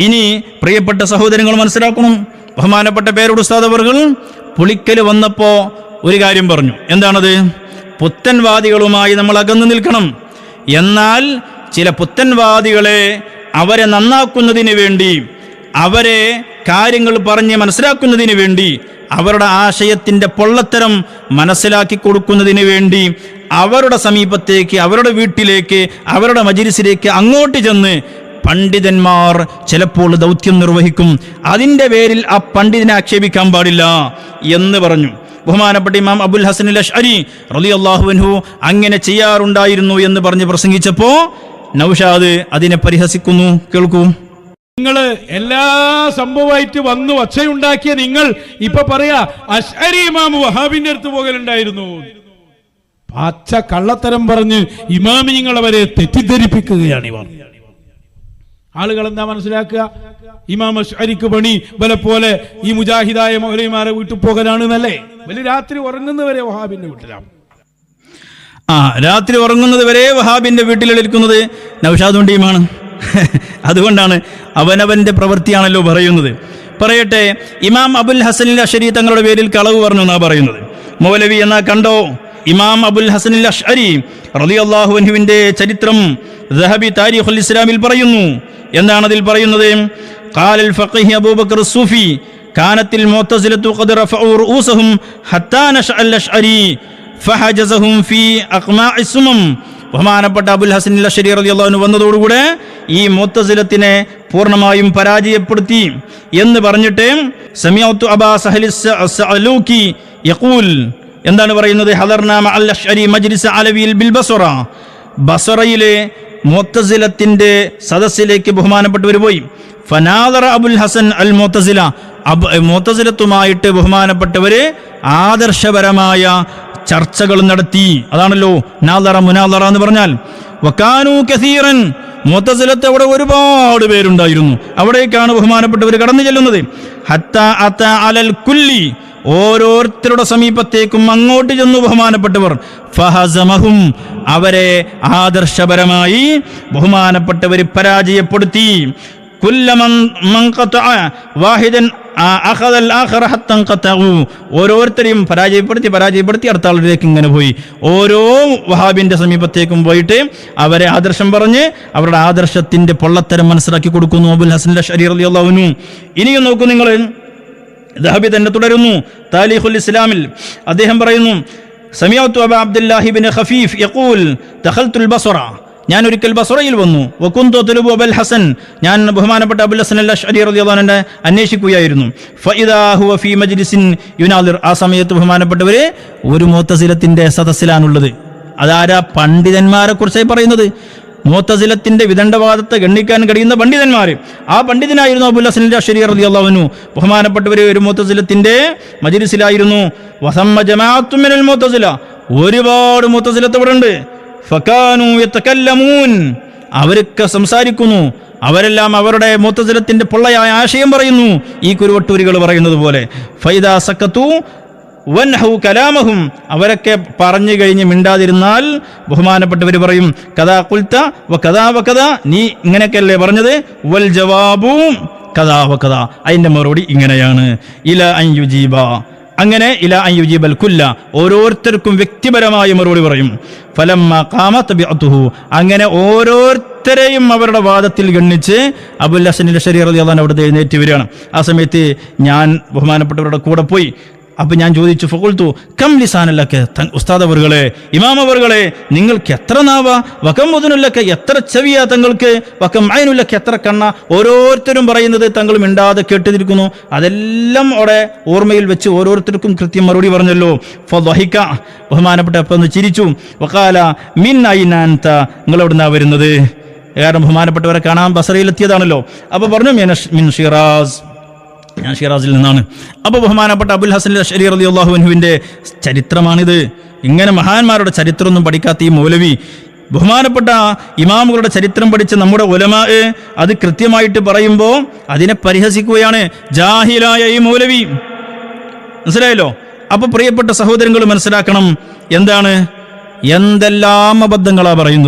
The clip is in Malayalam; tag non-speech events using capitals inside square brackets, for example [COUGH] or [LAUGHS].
ഇനി പ്രിയപ്പെട്ട സഹോദരങ്ങൾ മനസ്സിലാക്കണം. ബഹുമാനപ്പെട്ട പേരോട് ഉസ്താദവർകൾ പുളിക്കൽ വന്നപ്പോൾ ഒരു കാര്യം പറഞ്ഞു. എന്താണത്? പുത്തൻവാദികളുമായി നമ്മൾ അകന്നു നിൽക്കണം. എന്നാൽ ചില പുത്തൻവാദികളെ അവരെ നന്നാക്കുന്നതിന് വേണ്ടി അവരെ കാര്യങ്ങൾ പറഞ്ഞ് മനസ്സിലാക്കുന്നതിന് വേണ്ടി അവരുടെ ആശയത്തിന്റെ പൊള്ളത്തരം മനസ്സിലാക്കി കൊടുക്കുന്നതിന് വേണ്ടി അവരുടെ സമീപത്തേക്ക് അവരുടെ വീട്ടിലേക്ക് അവരുടെ മജിരിസിലേക്ക് അങ്ങോട്ട് ചെന്ന് പണ്ഡിതന്മാർ ചിലപ്പോൾ ദൗത്യം നിർവഹിക്കും. അതിന്റെ പേരിൽ ആ പണ്ഡിതനെ ആക്ഷേപിക്കാൻ പാടില്ല എന്ന് പറഞ്ഞു. ബഹുമാനപ്പെട്ട ഇമാം അബുൽ ഹസൻ അഷ്അരി അള്ളാഹുവിൻഹു അങ്ങനെ ചെയ്യാറുണ്ടായിരുന്നു എന്ന് പറഞ്ഞ് പ്രസംഗിച്ചപ്പോൾ നൗഷാദ് അതിനെ പരിഹസിക്കുന്നു. കേൾക്കൂ. നിങ്ങൾ എല്ലാ സംഭവമായിട്ട് വന്നു ഒച്ചയുണ്ടാക്കിയ നിങ്ങൾ ഇപ്പൊ പറയാ അഷ്അരി ഇമാം വഹാബിന്റെ അടുത്ത് പോകലുണ്ടായിരുന്നു. പച്ച കള്ളത്തരം പറഞ്ഞ് ഇമാമിനിങ്ങളെ വരെ തെറ്റിദ്ധരിപ്പിക്കുകയാണ് ഇവർ ആളുകൾ എന്താ മനസ്സിലാക്കുക? ഇമാം അഷ്അരിക്ക് പണി. പോലെ ഈ മുജാഹിദായ മൗലൈമാരെ വീട്ടിൽ പോകലാണ് എന്നല്ലേ വലിയ രാത്രി ഉറങ്ങുന്നവരെ വഹാബിന്റെ വീട്ടിലാണ്. ആ രാത്രി ഉറങ്ങുന്നത് വരെ വഹാബിന്റെ വീട്ടിലെടുക്കുന്നത് നൗഷാദ് ടീമാണ് [LAUGHS] അതുകൊണ്ടാണ് അവനവന്റെ പ്രവൃത്തിയാണല്ലോ പറയുന്നത്. പറയട്ടെ ഇമാം അബുൽ ഹസനിൽ അഷരി തങ്ങളുടെ പേരിൽ കളവ് പറഞ്ഞു എന്നാ പറയുന്നത്. മൗലവി എന്നാ കണ്ടോ? ഇമാം അബുൽ ഹസനിൽ അഷ്അരി റളിയല്ലാഹു അൻഹുവിന്റെ ചരിത്രം ദഹബി താരിഖുൽ ഇസ്ലാമിൽ പറയുന്നു എന്താണ് അതിൽ പറയുന്നത് قال الفقيه أبو بكر الصوفي كانت المعتزلة قد رفعوا رؤوسهم حتى نشأ الأشعري ഫഹജസഹും ഫീ അഖ്മാഇ സുമം ബഹുമാനപ്പെട്ട അബുൽ ഹസൻ അഷരി റളിയല്ലാഹു വന്നതോടുകൂടെ ഈ മുത്തസിലത്തിനെ പൂർണ്ണമായും പരാജയപ്പെടുത്തി എന്ന് പറഞ്ഞിട്ട് സമിയത്തു അബാ സഹലി സഅലൂക്കി യഖൂൽ എന്താണ് പറയുന്നത്? ഹദർന മഅൽ അഷ്അരി മജ്ലിസ് അലവിയിൽ ബിൽ ബസറ. ബസറയിലെ മുത്തസിലത്തിന്റെ സദസ്സിലേക്ക് ബഹുമാനപ്പെട്ടവർ പോയി. ഫനാദർ അബുൽ ഹസൻ അൽ മുത്തസില അബ് ബഹുമാനപ്പെട്ടവര് ആദർശപരമായ ചർച്ചകൾ നടത്തി. അതാണല്ലോ നാദറ മുനാദറ എന്ന് പറഞ്ഞാൽ. വക്കാനു കസീറൻ. മുത്തസിലത്ത് അവിടെ ഒരുപാട് പേരുണ്ടായിരുന്നു. അവിടേക്കാണ് ബഹുമാനപ്പെട്ടവർ കടന്നു ചെല്ലുന്നത്. ഹത്ത അത്ത അലൽ കുല്ലി. ഓരോരുത്തരുടെ സമീപത്തേക്കും അങ്ങോട്ട് ചെന്നു ബഹുമാനപ്പെട്ടവർ. ഫഹസമഹും അവരെ ആദർശപരമായി ബഹുമാനപ്പെട്ടവർ പരാജയപ്പെടുത്തി. ഓരോരുത്തരെയും പരാജയപ്പെടുത്തി പരാജയപ്പെടുത്തി അടുത്ത ആളിലേക്ക് ഇങ്ങനെ പോയി. ഓരോ വഹാബിന്റെ സമീപത്തേക്കും പോയിട്ട് അവരെ ആദർശം പറഞ്ഞ് അവരുടെ ആദർശത്തിന്റെ പൊള്ളത്തരം മനസ്സിലാക്കി കൊടുക്കുന്നു അബുൽ ഹസൻ ഇനിയും നോക്കൂ നിങ്ങൾ. ദഹബി തന്നെ തുടരുന്നു. താലിഖുൽ ഇസ്ലാമിൽ അദ്ദേഹം പറയുന്നു സമിയാത്തു അബ അബ്ദുല്ലാഹിബിൻ ഖഫീഫ് യഖൂൽ തഖൽതുൽ ബസറ ഞാൻ ഒരിക്കൽ ബസറയിൽ വന്നു. വക്കുന്തോ തുലുബു അബൽ ഹസൻ. ഞാൻ ബഹുമാനപ്പെട്ട അബുൽ ഹസൻ അല്ല ഷരി റദിയാനെ അന്വേഷിക്കുകയായിരുന്നു. ഫഇദാ ഹുവ ഫീ മജ്ലിസിൻ യുനാദിർ. ആ സമയത്ത് ബഹുമാനപ്പെട്ടവരെ ഒരു മോത്തസിലത്തിന്റെ സദസ്സിലാണുള്ളത്. അതാരാ പണ്ഡിതന്മാരെ കുറിച്ചായി പറയുന്നത്? മുത്തസിലത്തിന്റെ വിദണ്ഡവാദത്തെ ഗണ്ണിക്കാൻ കഴിയുന്ന പണ്ഡിതന്മാർ ആ പണ്ഡിതനായിരുന്നു ഹസൻ അഷരി റളിയല്ലാഹുവിനു ബഹുമാനപ്പെട്ടവരെ ഒരു മൂത്തസിലത്തിന്റെ മജ്ലിസിലായിരുന്നു. വസമ്മ മുത്തസില. ഒരുപാട് മൂത്തസിലത്ത് ഇവിടെ ഉണ്ട്. അവരൊക്കെ സംസാരിക്കുന്നു. അവരെല്ലാം അവരുടെ മൂത്തജലത്തിന്റെ പൊള്ളയായ ആശയം പറയുന്നു. ഈ കുരുവട്ടൂരികൾ പറയുന്നത് പോലെ. ഫൈദാ സക്കത്തു വൻഹു കലാമഹും. അവരൊക്കെ പറഞ്ഞു കഴിഞ്ഞ് മിണ്ടാതിരുന്നാൽ ബഹുമാനപ്പെട്ടവർ പറയും കഥാ കുൽത്ത വ കഥാ വ കഥ. നീ ഇങ്ങനെയൊക്കെയല്ലേ പറഞ്ഞത്? വൽ ജവാബും കഥാ വ കഥ. അതിന്റെ മറുപടി ഇങ്ങനെയാണ്. ഇല അൻയുജീബ അങ്ങനെ ഇല അയ്യുജീബൽ കുല്ല. ഓരോരുത്തർക്കും വ്യക്തിപരമായ മറുപടി പറയും. ഫലം കാമത്ത് ബിഅത്തുഹു. അങ്ങനെ ഓരോരുത്തരെയും അവരുടെ വാദത്തിൽ ഗണ്ണിച്ച് അബുൽ ഹസൻ ഷരീർ അള്ളാൻ അവിടുത്തെ എഴുന്നേറ്റ് വരികയാണ്. ആ സമയത്ത് ഞാൻ ബഹുമാനപ്പെട്ടവരുടെ കൂടെ പോയി. അപ്പൊ ഞാൻ ചോദിച്ചു ഫകുൽത്തു കം ലിസാനല്ലക്ക് ഉസ്താദ് അവറുകളെ ഇമാം അവറുകളെ നിങ്ങൾക്ക് എത്ര നാവ? വക്കം മുതനുല്ലക്ക് എത്ര ചെവിയാ തങ്ങൾക്ക്? വക്കം അയനുല്ലക്ക് എത്ര കണ്ണ? ഓരോരുത്തരും പറയുന്നത് തങ്ങൾ മിണ്ടാതെ കേട്ടിരിക്കുന്നു. അതെല്ലാം അവിടെ ഓർമ്മയിൽ വെച്ച് ഓരോരുത്തർക്കും കൃത്യം മറുപടി പറഞ്ഞല്ലോ. ഫഹിക്ക ബഹുമാനപ്പെട്ട അപ്പൊ ചിരിച്ചു. വക്കാല മിൻ ഐനാൻത നിങ്ങൾ എവിടുന്നാ വരുന്നത്? കാരണം ബഹുമാനപ്പെട്ടവരെ കാണാൻ ബസറയിലെത്തിയതാണല്ലോ. അപ്പൊ പറഞ്ഞു മിൻ ഷിറാസ്. ഞാൻ ഷിറാസിൽ നിന്നാണ്. അപ്പോൾ ബഹുമാനപ്പെട്ട അബുൽ ഹസൻ അലി അലി അള്ളാഹുവിന്റെ ചരിത്രമാണിത്. ഇങ്ങനെ മഹാന്മാരുടെ ചരിത്രമൊന്നും പഠിക്കാത്ത ഈ മൗലവി ബഹുമാനപ്പെട്ട ഇമാമുകളുടെ ചരിത്രം പഠിച്ച നമ്മുടെ ഒലമാ അത് കൃത്യമായിട്ട് പറയുമ്പോൾ അതിനെ പരിഹസിക്കുകയാണ് ജാഹിലായ ഈ മൗലവി. മനസ്സിലായല്ലോ? അപ്പോൾ പ്രിയപ്പെട്ട സഹോദരങ്ങൾ മനസ്സിലാക്കണം എന്താണ്? എന്തെല്ലാം അബദ്ധങ്ങളാ പറയുന്നത്?